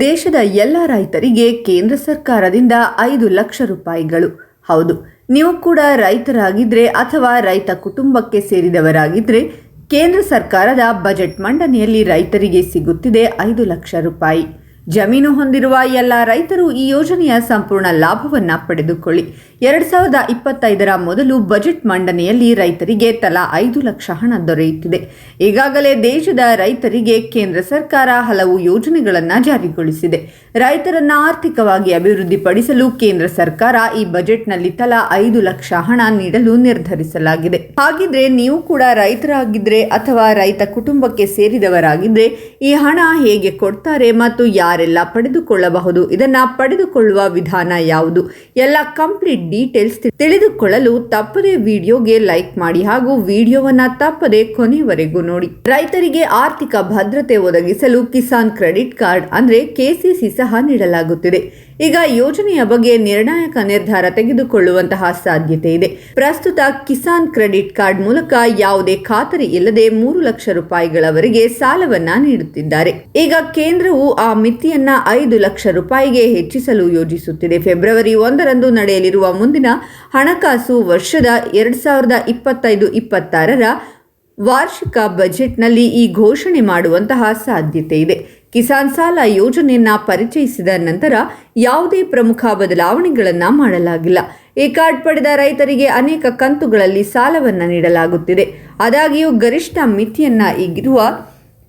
ದೇಶದ ಎಲ್ಲ ರೈತರಿಗೆ ಕೇಂದ್ರ ಸರ್ಕಾರದಿಂದ ಐದು ಲಕ್ಷ ರೂಪಾಯಿಗಳು. ಹೌದು, ನೀವು ಕೂಡ ರೈತರಾಗಿದ್ರೆ ಅಥವಾ ರೈತ ಕುಟುಂಬಕ್ಕೆ ಸೇರಿದವರಾಗಿದ್ರೆ ಕೇಂದ್ರ ಸರ್ಕಾರದ ಬಜೆಟ್ ಮಂಡನೆಯಲ್ಲಿ ರೈತರಿಗೆ ಸಿಗುತ್ತಿದೆ ಐದು ಲಕ್ಷ ರೂಪಾಯಿ. ಜಮೀನು ಹೊಂದಿರುವ ಎಲ್ಲ ರೈತರು ಈ ಯೋಜನೆಯ ಸಂಪೂರ್ಣ ಲಾಭವನ್ನು ಪಡೆದುಕೊಳ್ಳಿ. ಎರಡ್ ಸಾವಿರದ ಇಪ್ಪತ್ತೈದರ ಮೊದಲು ಬಜೆಟ್ ಮಂಡನೆಯಲ್ಲಿ ರೈತರಿಗೆ ತಲಾ ಐದು ಲಕ್ಷ ಹಣ ದೊರೆಯುತ್ತಿದೆ. ಈಗಾಗಲೇ ದೇಶದ ರೈತರಿಗೆ ಕೇಂದ್ರ ಸರ್ಕಾರ ಹಲವು ಯೋಜನೆಗಳನ್ನು ಜಾರಿಗೊಳಿಸಿದೆ. ರೈತರನ್ನು ಆರ್ಥಿಕವಾಗಿ ಅಭಿವೃದ್ಧಿಪಡಿಸಲು ಕೇಂದ್ರ ಸರ್ಕಾರ ಈ ಬಜೆಟ್ನಲ್ಲಿ ತಲಾ ಐದು ಲಕ್ಷ ಹಣ ನೀಡಲು ನಿರ್ಧರಿಸಲಾಗಿದೆ. ಹಾಗಿದ್ರೆ ನೀವು ಕೂಡ ರೈತರಾಗಿದ್ರೆ ಅಥವಾ ರೈತ ಕುಟುಂಬಕ್ಕೆ ಸೇರಿದವರಾಗಿದ್ರೆ ಈ ಹಣ ಹೇಗೆ ಕೊಡ್ತಾರೆ ಮತ್ತು ಯಾರೆಲ್ಲ ಪಡೆದುಕೊಳ್ಳಬಹುದು, ಇದನ್ನ ಪಡೆದುಕೊಳ್ಳುವ ವಿಧಾನ ಯಾವುದು? ಎಲ್ಲ ಕಂಪ್ಲೀಟ್ ಡೀಟೇಲ್ಸ್ ತಿಳಿದುಕೊಳ್ಳಲು ತಪ್ಪದೇ ವಿಡಿಯೋಗೆ ಲೈಕ್ ಮಾಡಿ ಹಾಗೂ ವಿಡಿಯೋವನ್ನ ತಪ್ಪದೆ ಕೊನೆಯವರೆಗೂ ನೋಡಿ. ರೈತರಿಗೆ ಆರ್ಥಿಕ ಭದ್ರತೆ ಒದಗಿಸಲು ಕಿಸಾನ್ ಕ್ರೆಡಿಟ್ ಕಾರ್ಡ್ ಅಂದ್ರೆ ಕೆಸಿಸಿ ಸಹ ನೀಡಲಾಗುತ್ತಿದೆ. ಈಗ ಯೋಜನೆಯ ಬಗ್ಗೆ ನಿರ್ಣಾಯಕ ನಿರ್ಧಾರ ತೆಗೆದುಕೊಳ್ಳುವಂತಹ ಸಾಧ್ಯತೆ ಇದೆ. ಪ್ರಸ್ತುತ ಕಿಸಾನ್ ಕ್ರೆಡಿಟ್ ಕಾರ್ಡ್ ಮೂಲಕ ಯಾವುದೇ ಖಾತರಿ ಇಲ್ಲದೆ ಮೂರು ಲಕ್ಷ ರೂಪಾಯಿಗಳವರೆಗೆ ಸಾಲವನ್ನ ನೀಡುತ್ತಿದ್ದಾರೆ ಈಗ ಕೇಂದ್ರವು ಆ ಮಿತಿಯನ್ನ ಐದು ಲಕ್ಷ ರೂಪಾಯಿಗೆ ಹೆಚ್ಚಿಸಲು ಯೋಜಿಸುತ್ತಿದೆ. ಫೆಬ್ರವರಿ ಒಂದರಂದು ನಡೆಯಲಿರುವ ಮುಂದಿನ ಹಣಕಾಸು ವರ್ಷದ ಎರಡ್ ಸಾವಿರದ ಇಪ್ಪತ್ತೈದು ಇಪ್ಪತ್ತಾರರ ವಾರ್ಷಿಕ ಬಜೆಟ್ನಲ್ಲಿ ಈ ಘೋಷಣೆ ಮಾಡುವಂತಹ ಸಾಧ್ಯತೆ ಇದೆ. ಕಿಸಾನ್ ಸಾಲ ಯೋಜನೆಯನ್ನ ಪರಿಚಯಿಸಿದ ನಂತರ ಯಾವುದೇ ಪ್ರಮುಖ ಬದಲಾವಣೆಗಳನ್ನು ಮಾಡಲಾಗಿಲ್ಲ. ಈ ಕಾರ್ಡ್ ಪಡೆದ ರೈತರಿಗೆ ಅನೇಕ ಕಂತುಗಳಲ್ಲಿ ಸಾಲವನ್ನು ನೀಡಲಾಗುತ್ತಿದೆ. ಆದಾಗ್ಯೂ ಗರಿಷ್ಠ ಮಿತಿಯನ್ನ ಈಗಿರುವ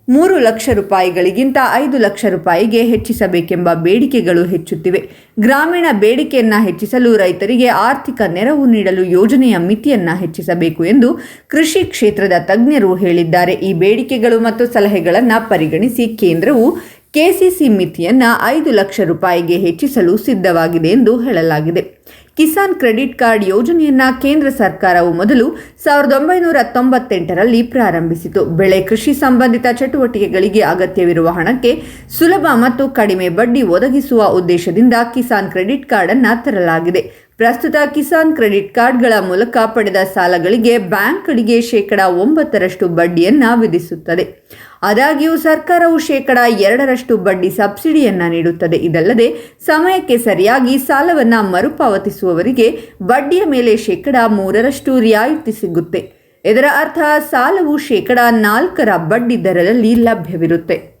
ಮೂರು ಲಕ್ಷ ರೂಪಾಯಿಗಳಿಗಿಂತ ಐದು ಲಕ್ಷ ರೂಪಾಯಿಗೆ ಹೆಚ್ಚಿಸಬೇಕೆಂಬ ಬೇಡಿಕೆಗಳು ಹೆಚ್ಚುತ್ತಿವೆ. ಗ್ರಾಮೀಣ ಬೇಡಿಕೆಯನ್ನ ಹೆಚ್ಚಿಸಲು ರೈತರಿಗೆ ಆರ್ಥಿಕ ನೆರವು ನೀಡಲು ಯೋಜನೆಯ ಮಿತಿಯನ್ನ ಹೆಚ್ಚಿಸಬೇಕು ಎಂದು ಕೃಷಿ ಕ್ಷೇತ್ರದ ತಜ್ಞರು ಹೇಳಿದ್ದಾರೆ. ಈ ಬೇಡಿಕೆಗಳು ಮತ್ತು ಸಲಹೆಗಳನ್ನು ಪರಿಗಣಿಸಿ ಕೇಂದ್ರವು ಕೆಸಿಸಿ ಮಿತಿಯನ್ನು ಐದು ಲಕ್ಷ ರೂಪಾಯಿಗೆ ಹೆಚ್ಚಿಸಲು ಸಿದ್ಧವಾಗಿದೆ ಎಂದು ಹೇಳಲಾಗಿದೆ. ಕಿಸಾನ್ ಕ್ರೆಡಿಟ್ ಕಾರ್ಡ್ ಯೋಜನೆಯನ್ನ ಕೇಂದ್ರ ಸರ್ಕಾರವು ಮೊದಲು ಸಾವಿರದ ಒಂಬೈನೂರ ತೊಂಬತ್ತೆಂಟರಲ್ಲಿ ಪ್ರಾರಂಭಿಸಿತು. ಬೆಳೆ ಕೃಷಿ ಸಂಬಂಧಿತ ಚಟುವಟಿಕೆಗಳಿಗೆ ಅಗತ್ಯವಿರುವ ಹಣಕ್ಕೆ ಸುಲಭ ಮತ್ತು ಕಡಿಮೆ ಬಡ್ಡಿ ಒದಗಿಸುವ ಉದ್ದೇಶದಿಂದ ಕಿಸಾನ್ ಕ್ರೆಡಿಟ್ ಕಾರ್ಡ್ ಅನ್ನ ತರಲಾಗಿದೆ. ಪ್ರಸ್ತುತ ಕಿಸಾನ್ ಕ್ರೆಡಿಟ್ ಕಾರ್ಡ್ಗಳ ಮೂಲಕ ಪಡೆದ ಸಾಲಗಳಿಗೆ ಬ್ಯಾಂಕ್ಗಳಿಗೆ ಶೇಕಡ ಒಂಬತ್ತರಷ್ಟು ಬಡ್ಡಿಯನ್ನು ವಿಧಿಸುತ್ತದೆ. ಆದಾಗ್ಯೂ ಸರ್ಕಾರವು ಶೇಕಡ ಎರಡರಷ್ಟು ಬಡ್ಡಿ ಸಬ್ಸಿಡಿಯನ್ನ ನೀಡುತ್ತದೆ. ಇದಲ್ಲದೆ ಸಮಯಕ್ಕೆ ಸರಿಯಾಗಿ ಸಾಲವನ್ನ ಮರುಪಾವತಿಸುವವರಿಗೆ ಬಡ್ಡಿಯ ಮೇಲೆ ಶೇಕಡ ಮೂರರಷ್ಟು ರಿಯಾಯಿತಿ ಸಿಗುತ್ತೆ. ಇದರ ಅರ್ಥ ಸಾಲವು ಶೇಕಡ ನಾಲ್ಕರ ಬಡ್ಡಿ ದರದಲ್ಲಿ ಲಭ್ಯವಿರುತ್ತೆ.